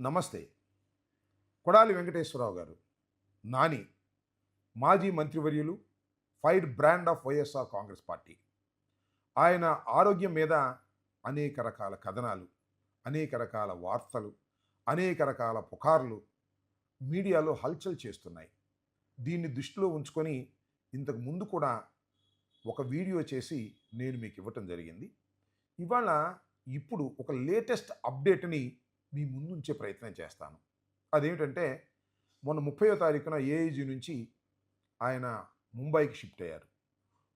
నమస్తే. కొడాలి వెంకటేశ్వరరావు గారు నాని మాజీ మంత్రివర్యులు fire brand of YSR Congress party. ఆయన ఆరోగ్యం మీద అనేక రకాల కథనాలు అనేక రకాల వార్తలు అనేక రకాల పుకార్లు మీడియాలో హల్చల్ చేస్తున్నాయి. దీన్ని దృష్టిలో ఉంచుకొని ఇంతకు ముందు కూడా ఒక వీడియో చేసి నేను మీకు ఇవ్వటం జరిగింది. ఇవాళ ఇప్పుడు ఒక లేటెస్ట్ అప్డేట్ని మీ ముందు ఉంచే ప్రయత్నం చేస్తాను. అదేమిటంటే మొన్న ముప్పయో తారీఖున ఏఐజీ నుంచి ఆయన ముంబైకి షిఫ్ట్ అయ్యారు.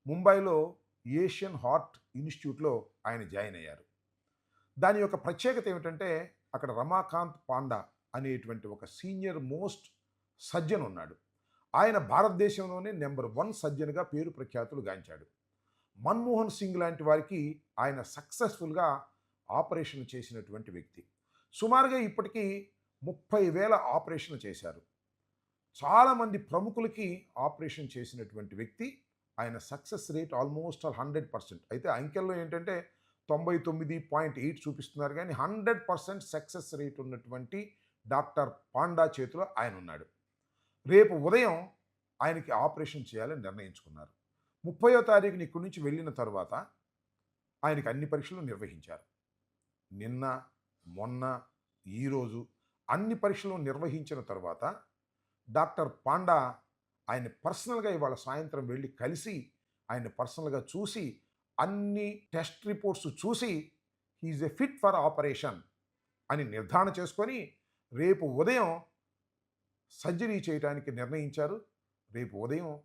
ముంబైలో ఏషియన్ హార్ట్ ఇన్స్టిట్యూట్లో ఆయన జాయిన్ అయ్యారు. దాని యొక్క ప్రత్యేకత ఏమిటంటే అక్కడ రమాకాంత్ పాండా అనేటువంటి ఒక సీనియర్ మోస్ట్ సర్జన్ ఉన్నాడు. ఆయన భారతదేశంలోనే నెంబర్ వన్ సర్జన్గా పేరు ప్రఖ్యాతులు గాంచాడు. మన్మోహన్ సింగ్ లాంటి వారికి ఆయన సక్సెస్ఫుల్గా ఆపరేషన్ చేసినటువంటి వ్యక్తి. సుమారుగా ఇప్పటికీ ముప్పై వేల ఆపరేషన్ చేశారు. చాలామంది ప్రముఖులకి ఆపరేషన్ చేసినటువంటి వ్యక్తి ఆయన success rate almost all hundred percent. అయితే అంకెల్లో ఏంటంటే తొంభై తొమ్మిది పాయింట్ ఎయిట్ చూపిస్తున్నారు కానీ హండ్రెడ్ పర్సెంట్ సక్సెస్ రేట్ ఉన్నటువంటి డాక్టర్ పాండా చేతిలో ఆయన ఉన్నాడు. రేపు ఉదయం ఆయనకి ఆపరేషన్ చేయాలని నిర్ణయించుకున్నారు. ముప్పయో తారీఖున ఇక్కడి నుంచి వెళ్ళిన తర్వాత ఆయనకి అన్ని పరీక్షలు నిర్వహించారు. నిన్న మొన్న ఈరోజు అన్ని పరీక్షలు నిర్వహించిన తర్వాత డాక్టర్ పాండా ఆయన పర్సనల్గా ఇవాళ సాయంత్రం వెళ్ళి కలిసి ఆయన పర్సనల్గా చూసి అన్ని టెస్ట్ రిపోర్ట్స్ చూసి he's a fit for operation అని నిర్ధారణ చేసుకొని రేపు ఉదయం సర్జరీ చేయడానికి నిర్ణయించారు. రేపు ఉదయం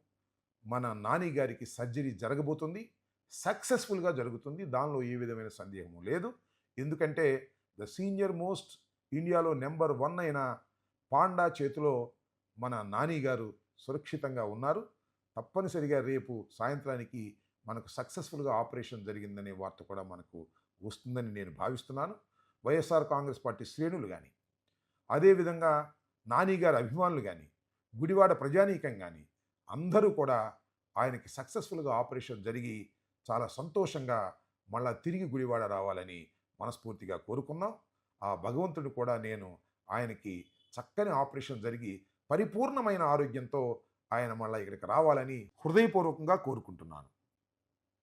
మన నాని గారికి సర్జరీ జరగబోతుంది. సక్సెస్ఫుల్గా జరుగుతుంది. దానిలో ఏ విధమైన సందేహము లేదు. ఎందుకంటే ద సీనియర్ మోస్ట్ ఇండియాలో నెంబర్ వన్ అయిన పాండా చేతిలో మన నాని గారు సురక్షితంగా ఉన్నారు. తప్పనిసరిగా రేపు సాయంత్రానికి మనకు సక్సెస్ఫుల్గా ఆపరేషన్ జరిగిందనే వార్త కూడా మనకు వస్తుందని నేను భావిస్తున్నాను. వైఎస్ఆర్ కాంగ్రెస్ పార్టీ శ్రేణులు కానీ అదేవిధంగా నాని గారి అభిమానులు కానీ గుడివాడ ప్రజానీకం కానీ అందరూ కూడా ఆయనకి సక్సెస్ఫుల్గా ఆపరేషన్ జరిగి చాలా సంతోషంగా మళ్ళా తిరిగి గుడివాడ రావాలని మనస్ఫూర్తిగా కోరుకున్నాం. ఆ భగవంతుడు కూడా నేను ఆయనకి చక్కని ఆపరేషన్ జరిగి పరిపూర్ణమైన ఆరోగ్యంతో ఆయన మళ్ళీ ఇక్కడికి రావాలని హృదయపూర్వకంగా కోరుకుంటున్నాను.